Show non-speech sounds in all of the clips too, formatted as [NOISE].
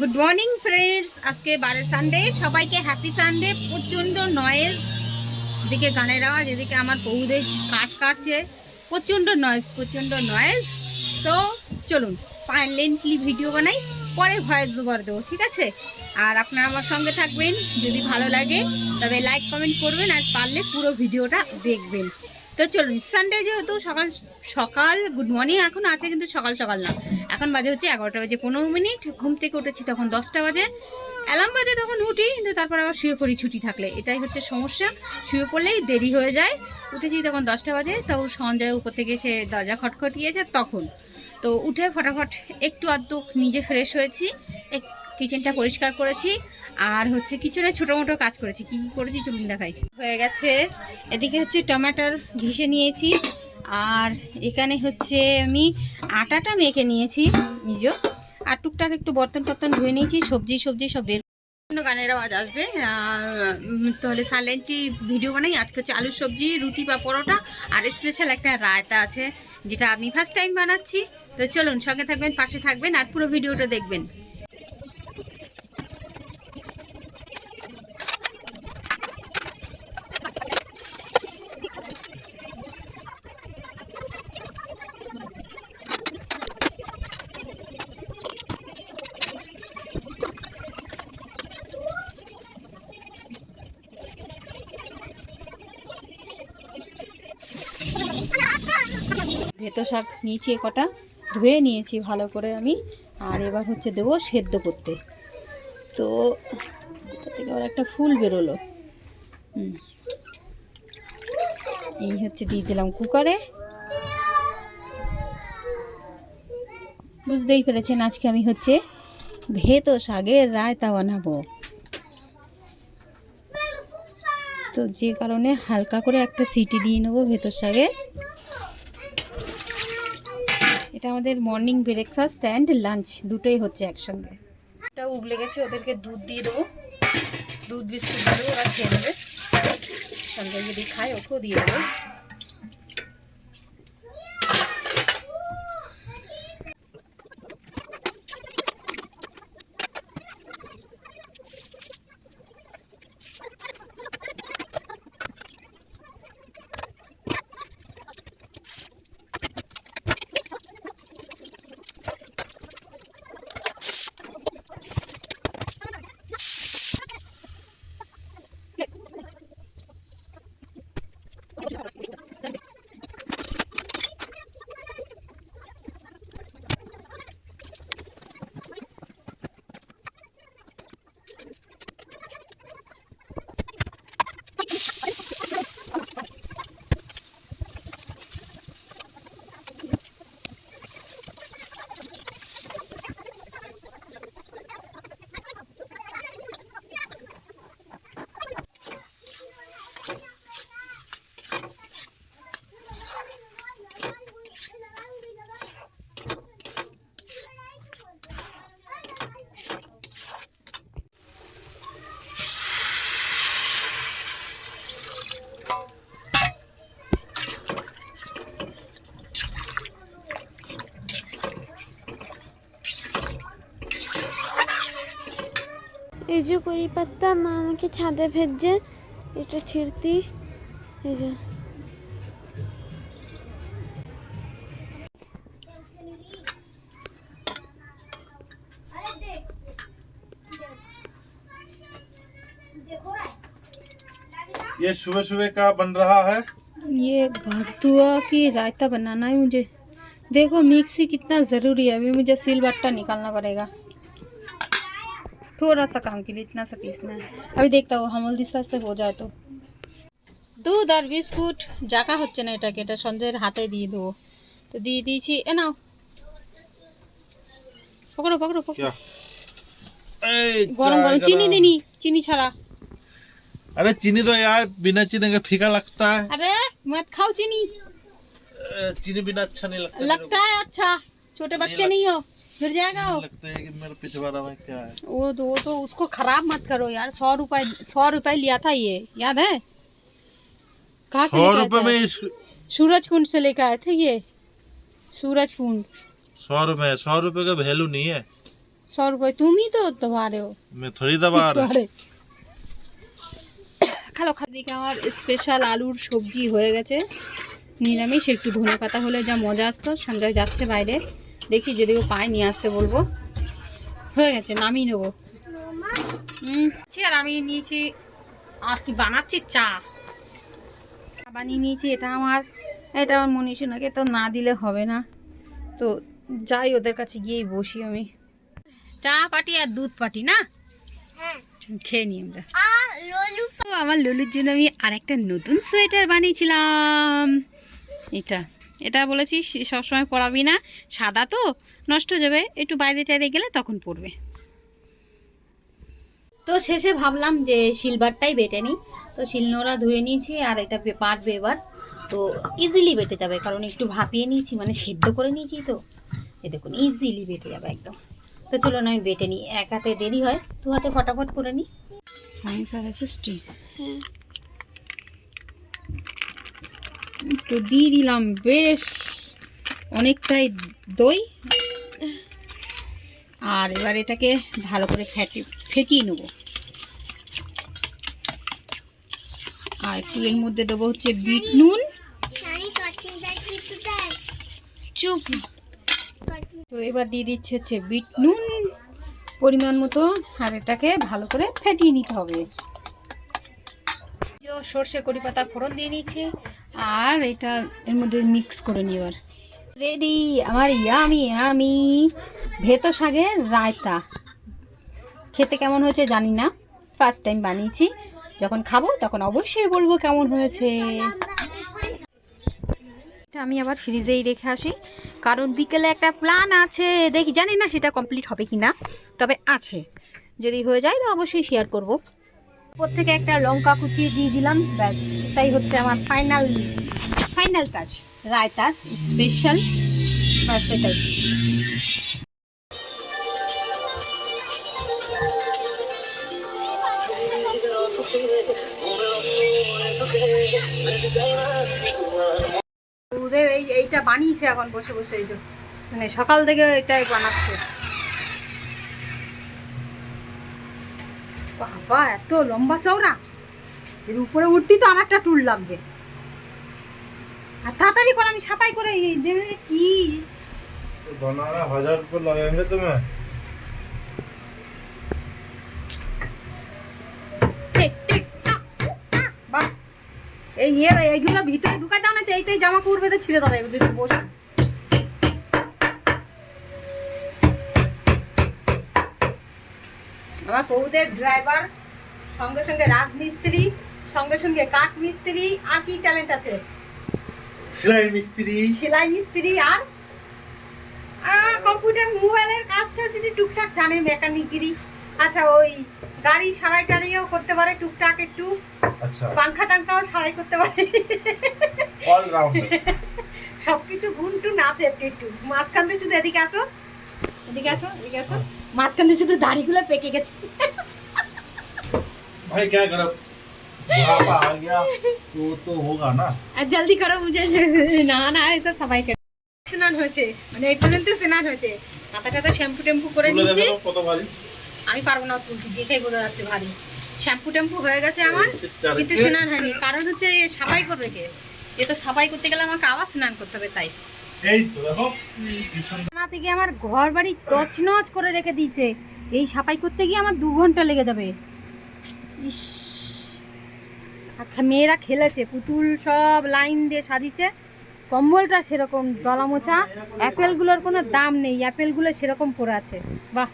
Good morning friends আজকে বারে Sunday সবাইকে হ্যাপি সানডে প্রচণ্ড নয়েজ এদিকে গানের আওয়াজ, এদিকে আমার বউদের কাট কাটছে। প্রচণ্ড নয়েজ প্রচণ্ড নয়েজ তো চলুন সাইলেন্টলি ভিডিও বানাই। পরে ভয়েস ওভার দেবো, ঠিক আছে? আর আপনারা আমার সঙ্গে থাকবেন। যদি ভালো লাগে, তবে লাইক কমেন্ট করবেন। আর পারলে পুরো ভিডিওটা দেখবেন। তো চলুন সানডে যেহেতু সকাল সকাল গুড মর্নিং এখন আছে কিন্তু সকাল সকাল না। এখন বাজে হচ্ছে এগারোটা বাজে পনেরো মিনিট, ঘুম থেকে উঠেছি তখন দশটা বাজে। অ্যালার্ম বাজে তখন উঠি, কিন্তু তারপর আবার শুয়ে পড়ি ছুটি থাকলে। এটাই হচ্ছে সমস্যা, শুয়ে পড়লেই দেরি হয়ে যায়। উঠেছি তখন দশটা বাজে, তো সঞ্জয় উপর থেকে এসে দরজা খটখটিয়েছে তখন। তো উঠে ফটাফট একটু আধটু নিজে ফ্রেশ হয়েছি কিচেনটা পরিষ্কার করেছি। আর হচ্ছে কিছুটা ছোটো মোটো কাজ করেছি। কী কী করেছি চলুন দেখাই। হয়ে গেছে, এদিকে হচ্ছে টমেটোর ঘিসে নিয়েছি, আর এখানে হচ্ছে আমি আটাটা মেখে নিয়েছি নিজ আর টুকটাক একটু বর্তন টর্তন ধুয়ে নিয়েছি, সবজি সবজি সব বের গানের আওয়াজ আসবে। আর তাহলে সাইলেন্টলি ভিডিও বানাই। আজকে হচ্ছে আলুর সবজি, রুটি বা পরোটা, আর স্পেশাল একটা রায়তা আছে, যেটা আমি ফার্স্ট টাইম বানাচ্ছি। তো চলুন সঙ্গে থাকবেন, পাশে থাকবেন, আর পুরো ভিডিওটা দেখবেন। ভেতো শাক নিয়েছি কটা, ধুয়ে নিয়েছি ভালো করে আমি, আর এবার হচ্ছে দেবো সেদ্ধ করতে। তো থেকে আবার একটা ফুল বেরোলো। এই হচ্ছে দিয়ে দিলাম কুকারে। বুঝতেই পেরেছেন, আজকে আমি হচ্ছে ভেতো শাকের রায়তা বানাবো। তো যে কারণে হালকা করে একটা সিটি দিয়ে নেব ভেতর শাকে। এটা আমাদের মর্নিং ব্রেকফাস্ট অ্যান্ড লাঞ্চ দুটোই হচ্ছে একসঙ্গে। এটা উগলে গেছে, ওদেরকে দুধ দিয়ে দেবো। দুধ, বিস্কুট দিয়ে ওরা খেয়ে নেবে। সঙ্গে যদি খায়, ওকেও দিয়ে দেবো। যে করি পাত্তা মা আমাকে ছাদে ভেজছে এটা ছিঁড়তি এই যে ये सुबह सुबह का बन रहा है ये भगतुआ की रायता बनाना है मुझे देखो मिक्सी कितना ज़रूरी है अभी मुझे सिल बट्टा निकालना पड़ेगा थोड़ा सा काम के लिए इतना सा पीसना है अभी देखता हूँ हमल दिशा से हो जाए तो দুধ আর বিস্কুট জাকা হচ্ছে না এটাকে এটা সন্ধ্যের হাতে দিয়ে দেবো তো দিয়ে দিয়েছি এ নাও পকড়ো পকড়ো পকড়ো क्या ए, গরম গরম क्या চিনি करा? দিনি চিনি ছাড়া अरे चीनी तो यार बिना चीनी के फीका लगता है अरे मत खाओ चीनी ए, चीनी बिना अच्छा नहीं लगता मेरे लगता है अच्छा छोटे बच्चे नहीं हो गिर जाएगा को। वो लगता है कि मेरे पिछवाड़ा में क्या है वो तो वो तो उसको खराब मत करो यार सौ रुपए सौ रुपए लिया था ये याद है कहाँ से सौ लेके आए रुपए थे? में इस सूरज कुंड से लेकर आए थे ये सूरज कुंड सौ रुपए सौ रुपए का वैल्यू नहीं है सौ रुपये तुम ही तो दबा रहे हो मैं थोड़ी दबा रहा পিছুয়ারে। খালো খালো দিকে আমার স্পেশাল আলুর সবজি হয়ে গেছে নিরামিষ একটু ধনে পাতা হলে যা মজা আসতো সঞ্জয় যাচ্ছে বাইরে দেখি যদি ও পায় নিয়ে আসতে বলব। হয়ে গেছে নামিয়ে নেব। হুম। আর আমি নিয়েছি আর কি বানাচ্ছি? চা। চা বানিয়ে নিয়েছি এটা আমার এটা আমার মনীষীনাকে তো না দিলে হবে না। তো যাই ওদের কাছে গিয়েই বসি আমি। চা পাটি আর দুধ পাটি না? খেয়ে নিই আমরা। আমার লুলুর জন্য আমি আর একটা নতুন সোয়েটার বানিয়েছিলাম। এটা। এটা বলেছি সবসময় পরাবি না। সাদা তো নষ্ট হয়ে যাবে। একটু বাইরে টাইরে গেলে তখন পরবে তো শেষে ভাবলাম যে সিলভারটাই বেটে নিই। তো শিলনোড়া ধুয়ে নিয়েছি আর এটা বে- পাটবে এবার তো ইজিলি বেটে যাবে কারণ একটু ভাপিয়ে নিয়েছি মানে সেদ্ধ করে নিয়েছি তো। এ দেখুন ইজিলি বেটে যাবে একদম। তো চলো না আমি বেটে নিই। এক হাতে দেরি হয় দু হাতে ফটাফট করে নিই। সায়েন্স আর এসএসটি হ্যাঁ। তো দিয়ে দিলাম, বেশ। অনেকটাই দই। আর এবার এটাকে ভালো করে ফেটে ফেটিয়ে নেব। আর এর মধ্যে দেবো হচ্ছে বিট নুন। চুপ। তো এবার দিয়ে দিচ্ছে হচ্ছে বিট নুন পরিমাণ মতো, আর এটাকে ভালো করে ফেটিয়ে নিতে হবে। সর্ষে কড়ি পাতা ফোড়ন দিয়ে নিয়েছি। আর এটা এর মধ্যে মিক্স করে নিই এবার রেডি আমার ইয়ামি ইয়ামি ভেতো শাকের রায়তা। খেতে কেমন হয়েছে জানি না। ফার্স্ট টাইম বানিয়েছি। যখন খাব তখন অবশ্যই বলব কেমন হয়েছে। এটা আমি আবার ফ্রিজেই রেখে আসি। কারণ বিকেলে একটা প্ল্যান আছে। দেখি জানি না সেটা কমপ্লিট হবে কি না তবে আছে। যদি হয়ে যায় তো অবশ্যই শেয়ার করব। উপর থেকে একটা লঙ্কা কুচিয়ে দিয়ে দিলাম, ব্যাস। তাই হচ্ছে আমার ফাইনাল ফাইনাল টাচ রায়তার স্পেশাল ব্যাস এটাই। এই এইটা বানিয়েছে এখন বসে বসে এই যে। মানে সকাল থেকে এটাই বানাচ্ছে। বাবা এত লম্বা চওড়া? এর উপরে উঠতেই তো আমার একটা টুল লাগবে। আর তাড়াতাড়ি করে আমি সাফাই করে দেখে কি? বানানা হাজার করে লাগাইলে তুমি? এই নিয়ে এইগুলো ভিতরে ঢুকাই দাও না তো এইটাই জামা পরবে তো ছিঁড়ে দাও যদি বসে। আমার বউদের ড্রাইভার সঙ্গে সঙ্গে রাজমিস্ত্রি সঙ্গে সঙ্গে কাঠ মিস্ত্রি আর কি ট্যালেন্ট আছে? সেলাই মিস্ত্রি সেলাই মিস্ত্রি আর কম্পিউটার মোবাইলের কাজটা যদি টুকটাক জানে মেকানিকেরই আচ্ছা ওই গাড়ি সারাই টাড়িও করতে পারে টুকটাক একটু। আচ্ছা। পাঙ্খা টাঙ্কাও সারাই করতে পারে। সবকিছু গুণ টুন আছে একটু একটু। মাঝখান দিয়ে শুধু এদিকে আসো এদিকে আসো এদিকে আসো। হ্যাঁ। মাঝখান দিয়ে শুধু দাড়িগুলো পেকে গেছে भाई क्या करो बुढ़ापा आ गया तो तो होगा ना আর জলদি করো মুঝে না না এসব সবাই করে স্নান হয়েছে মানে এই পর্যন্ত স্নান হয়েছে মাথা টাথা শ্যাম্পু টেম্পু করে তুলে নিয়েছি দেখো কত ভারী আমি পারবো না তুলছি দেখেই বোঝা যাচ্ছে ভারী শ্যাম্পু টেম্পু হয়ে গেছে আমার কিন্তু চারকে স্নান হয়নি কারণ হচ্ছে এ সাফাই করবে কে এ তো সাফাই করতে গেলে আমাকে আবার স্নান করতে হবে তাই এই তো দেখো কি সুন্দর না থেকে আমার ঘর বাড়ি তছনছ করে রেখে দিয়েছে। এই সাফাই করতে গিয়ে আমার দু ঘণ্টা লেগে যাবে। ইস। মেয়েরা খেলেছে, পুতুল সব লাইন দিয়ে সাজিয়েছে। কম্বলটা সেরকম দলা মোচা অ্যাপেলগুলোর কোনো দাম নেই, অ্যাপেলগুলো সেরকম পড়ে আছে। বাহ।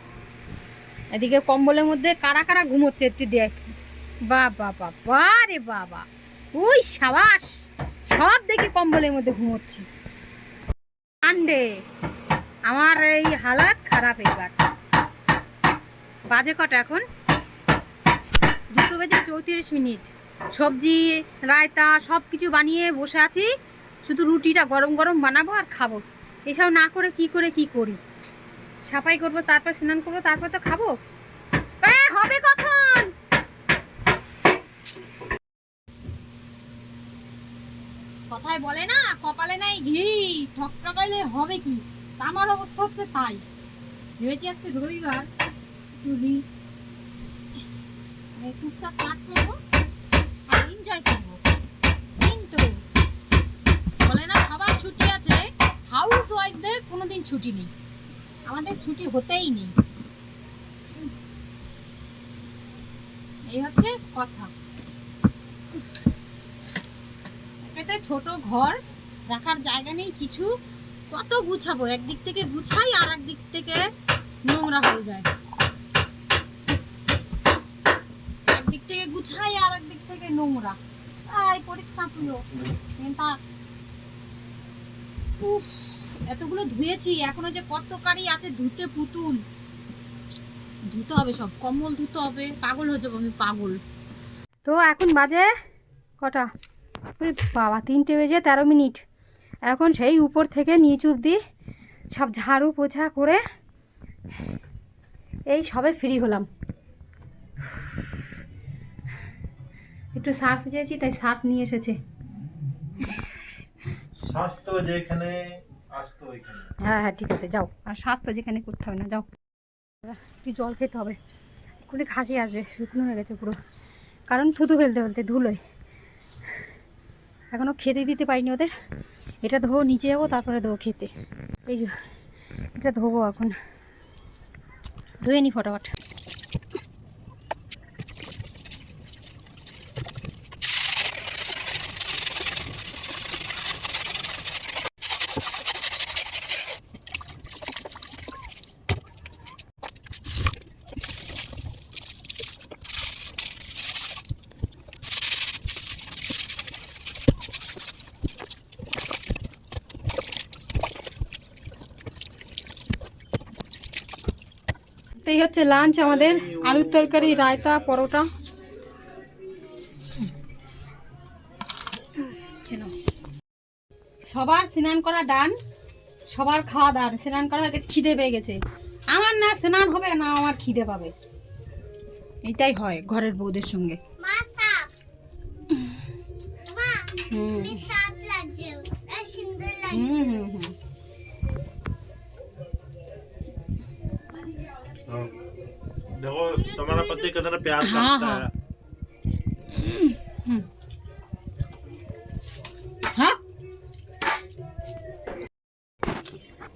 এদিকে কম্বলের মধ্যে কারা কারা ঘুমোচ্ছে একটু দেখ। বাহ বাহ বাহ বাহ রে বাবা। ওই সাবাস। সব দেখে কম্বলের মধ্যে ঘুমোচ্ছে। আন্ডে আমার এই হালাত খারাপ এবার বাজে কটা এখন? দুটো বেজে চৌত্রিশ মিনিট। সবজি, রায়তা সব কিছু বানিয়ে বসে আছি। শুধু রুটিটা গরম গরম বানাবো আর খাব। এসব না করে কি করে কি করি? সাফাই করব, তারপর স্নান করব, তারপর তো খাব? হবে কখন? কথায় বলে না, কপালে নাই ঘি। ঠকঠকাইলে হবে কি? আমার অবস্থা হচ্ছে তাই। ভেবেছি আজকে রবিবার, একটু মানে টুকটাক কাজ করব আর এনজয় করব। কিন্তু বলে না, সবার ছুটি আছে। হাউস ওয়াইফদের কোনোদিন ছুটি নেই। আমাদের ছুটি হতেই নেই। এই হচ্ছে কথা। ছোট ঘর, রাখার জায়গা নেই কিছু। কত গুছাবো? একদিক থেকে গুছাই আর একদিক থেকে নোংরা হয়ে যায়। একদিক থেকে গুছাই আর একদিক থেকে নোংরা। আই পরিষ্কার তুইও তা উফ, এতগুলো ধুয়েছি। এখনও যে কত কারি আছে ধুতে পুতুল। ধুতে হবে সব। কম্বল ধুতে হবে। পাগল হয়ে যাব আমি, পাগল। তো এখন বাজে কটা? বাবা, তিনটে বেজে তেরো মিনিট। এখন সেই উপর থেকে নিচু অব্দি সব ঝাড়ু পোছা করে এই সবে ফ্রি হলাম। একটু সার্ফ চেয়েছি তাই সার্ফ নিয়ে এসেছে। স্বাস্থ্য যেখানে হ্যাঁ হ্যাঁ ঠিক আছে যাও। আর স্বাস্থ্য যেখানে করতে হবে না যাও। একটু জল খেতে হবে। এক্ষুনি খাসি আসবে শুকনো হয়ে গেছে পুরো। কারণ থুতু ফেলতে ফেলতে ধুলোয়। এখনও খেতে দিতে পারিনি ওদের। এটা ধোবো, নিচে যাব, তারপরে ধোবো খেতে। এই যে, এটা ধোবো এখন। ধুয়ে নি ফটাফট। হচ্ছে লাঞ্চ আমাদের আলুর তরকারি রায়তা পরোটা। সবার স্নান করা ডান সবার খাওয়া দান স্নান করা হয়ে গেছে খিদে পেয়ে গেছে। আমার না স্নান হবে না আমার খিদে পাবে। এটাই হয় ঘরের বউদের সঙ্গে। হুম। হুম হুম। देखो तुम्हारा पति कितना प्यार हाँ, करता हाँ। है হুম হ্যাঁ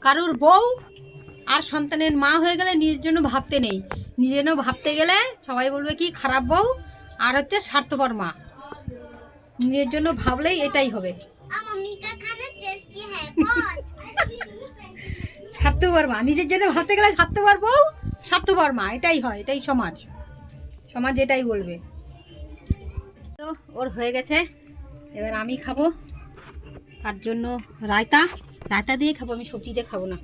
কারুর বউ আর সন্তানের মা হয়ে গেলে নিজের জন্য ভাবতে নেই নিজের জন্য ভাবতে গেলে সবাই বলবে কি খারাপ বউ আর হচ্ছে স্বার্থপর মা নিজের জন্য ভাবলেই এটাই হবে আর मम्मी का खाना टेस्टी है बहुत স্বার্থপর মা নিজের জন্য ভাবতে গেলে স্বার্থপর বউ স্বার্থপর মা, এটাই হয়, এটাই সমাজ। সমাজ এটাই বলবে। তো ওর হয়ে গেছে। এবার আমি খাব। তার জন্য রায়তা। রায়তা দিয়ে খাব, আমি সবজি দিয়ে খাব না।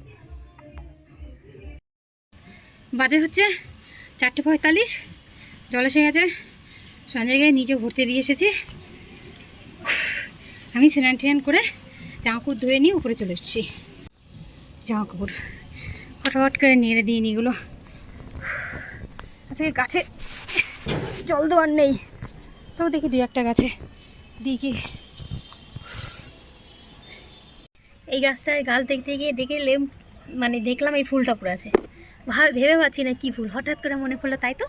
বাজে হচ্ছে চারটে পঁয়তাল্লিশ। জল এসে গেছে। সঞ্জয়কে নিজে ভরতে দিয়ে এসেছি। আমি স্নান টেনান করে জামা কাপড় ধুয়ে নিয়ে উপরে চলে এসেছি। জামা কাপড় ফটাফট করে নেড়ে দিয়ে নিগুলো। আজকে গাছে জল দেওয়ার নেই। তবু দেখি দুই একটা গাছে। দেখি। এই গাছটায় গাছ দেখতে গিয়ে দেখে লেম মানে দেখলাম এই ফুলটা পড়ে আছে। ভাব ভেবে পাচ্ছি না কি ফুল। হঠাৎ করে মনে পড়ল তাই তো?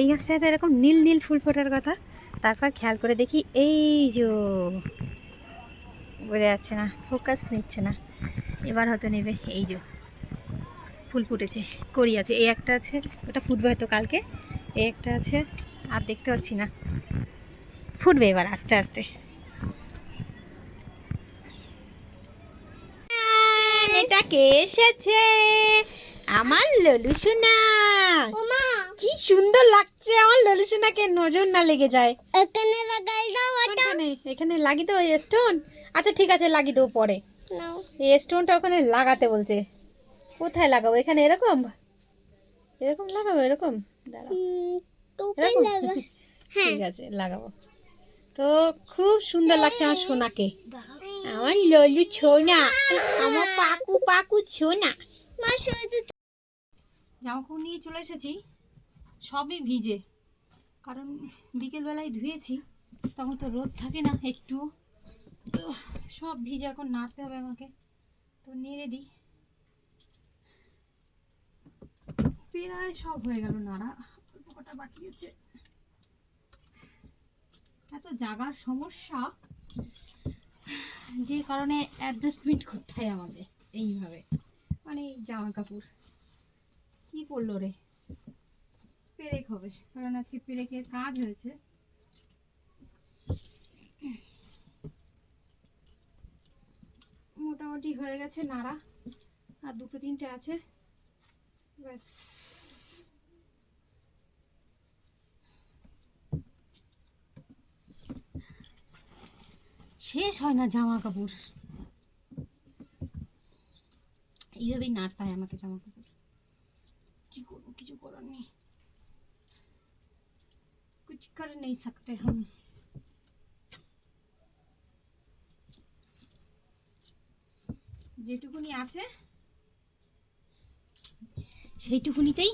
এই গাছটায় তো এরকম নীল নীল ফুল ফোটার কথা। তারপর খেয়াল করে দেখি এই যে বোঝা যাচ্ছে না ফোকাস নিচ্ছে না। এবার হয়তো নেবে। এই যে ফুল ফুটেছে। কড়ি আছে। এই একটা আছে ওটা ফুটবে হয়তো কালকে। এই একটা আছে আর দেখতে পাচ্ছি না। ফুটবে এবার আস্তে আস্তে। এটা কে এসেছে। আমার ললু সোনা। কি সুন্দর লাগছে। আমার ললু সোনাকে নজর না লেগে যায়। এখানে লাগাই দাও কোনখানে? এখানে লাগি ওই স্টোন আচ্ছা ঠিক আছে লাগি দেবো পরে। এই স্টোনটা ওখানে লাগাতে বলছে। কোথায় লাগাবো? এখানে এরকম? এরকম লাগাবো? এরকম? [LAUGHS] হ্যাঁ। ঠিক আছে লাগাবো। তো খুব সুন্দর লাগছে আমার সোনাকে। আমার ললু ছোনা আমার পাকু পাকু ছোনা মা শুধু জামা কাপড় নিয়ে চলে এসেছি। সবই ভিজে। কারণ বিকেলবেলায় ধুয়েছি। তখন তো রোদ থাকে না একটু। তো সব ভিজে এখন নাড়তে হবে আমাকে। তো নেড়ে দিই। প্রায় সব হয়ে গেল নাড়া কটা বাকি আছে। এত জাগার সমস্যা, যে কারণে অ্যাডজাস্টমেন্ট করতে হয় আমাদের, এইভাবে। মানে জামা কাপড়। কি করল রে? পেরেক হবে, কারণ আজকে পেরেকের কাজ হয়েছে। মোটামুটি হয়ে গেছে নাড়া, আর দুটো তিনটে আছে। ব্যাস। শেষ হয় না জামা কাপড় এইভাবেই নাড়তে হয় আমাকে জামা কাপড় কি করবো কিছু করার নেই कुछ कर नहीं सकते हम যেটুকুনি আছে সেইটুকুনিতেই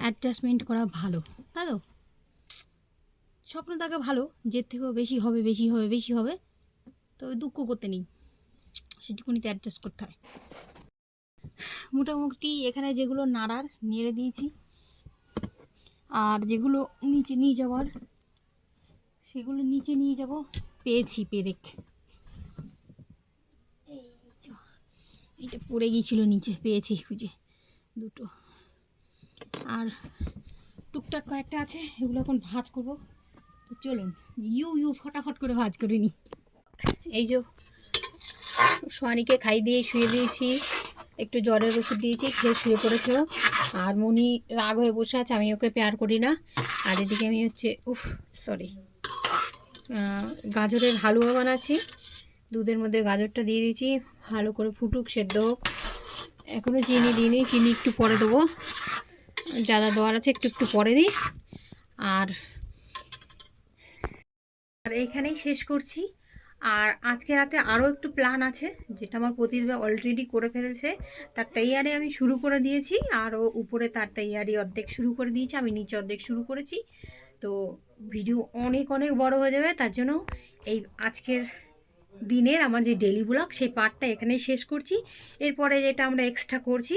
অ্যাডজাস্টমেন্ট করা ভালো তাই তো স্বপ্ন থাকে ভালো যে থেকেও বেশি হবে বেশি হবে বেশি হবে তবে দুঃখ করতে নেই। সেটুকুনিতে অ্যাডজাস্ট করতে হয়। মোটামুটি এখানে যেগুলো নাড়ার নেড়ে দিয়েছি। আর যেগুলো নিচে নিয়ে যাওয়ার, সেগুলো নিচে নিয়ে যাব। পেয়েছি পেরেক। এই এইটা পড়ে গিয়েছিল নিচে, পেয়েছি খুঁজে দুটো। আর টুকটাক কয়েকটা আছে, এগুলো এখন ভাজ করব। তো চলুন, ইউ ইউ ফটাফট করে ভাজ করে নি। এই যে সোয়ানিকে খাই দিয়ে শুয়ে দিয়েছি, একটু জ্বরের ওষুধ দিয়েছি, খেয়ে শুয়ে পড়েছে। আর মনি রাগ হয়ে বসে আছে, আমি ওকে পেয়ার করি না। আর এদিকে আমি হচ্ছে, উফ সরি গাজরের হালুয়া বানাচ্ছি। দুধের মধ্যে গাজরটা দিয়ে দিয়েছি, ভালো করে ফুটুক, সেদ্ধ হোক। এখনও চিনি দিইনি, চিনি একটু পরে দেবো। যাদা দেওয়ার আছে একটু একটু পরে দিই। আর আর এইখানেই শেষ করছি। আর আজকে রাতে আরও একটু প্ল্যান আছে, যেটা আমার প্রতিভা অলরেডি করে ফেলেছে। তার তৈয়ারি আমি শুরু করে দিয়েছি, আরও উপরে তার তৈয়ারি অর্ধেক শুরু করে দিয়েছি, আমি নিচে অর্ধেক শুরু করেছি। তো ভিডিও অনেক অনেক বড় হয়ে যাবে, তার জন্য এই আজকের দিনের আমার যে ডেলি ব্লগ সেই পার্টটা এখানেই শেষ করছি। এরপরে যেটা আমরা এক্সট্রা করছি,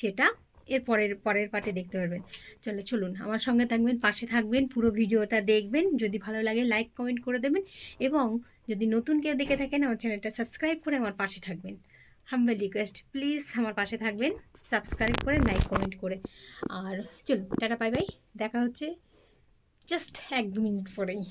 সেটা এর পরের পরের পার্টে দেখতে পারবেন। চলো চলুন, আমার সঙ্গে থাকবেন, পাশে থাকবেন, পুরো ভিডিওটা দেখবেন। যদি ভালো লাগে লাইক কমেন্ট করে দেবেন। এবং যদি নতুন কেউ দেখে থাকেন, আমার চ্যানেলটা সাবস্ক্রাইব করে আমার পাশে থাকবেন। হাম্বেল রিকোয়েস্ট প্লিজ আমার পাশে থাকবেন সাবস্ক্রাইব করে লাইক কমেন্ট করে। আর চলুন, টাটা বাই বাই দেখা হচ্ছে জাস্ট এক দু মিনিট পরেই।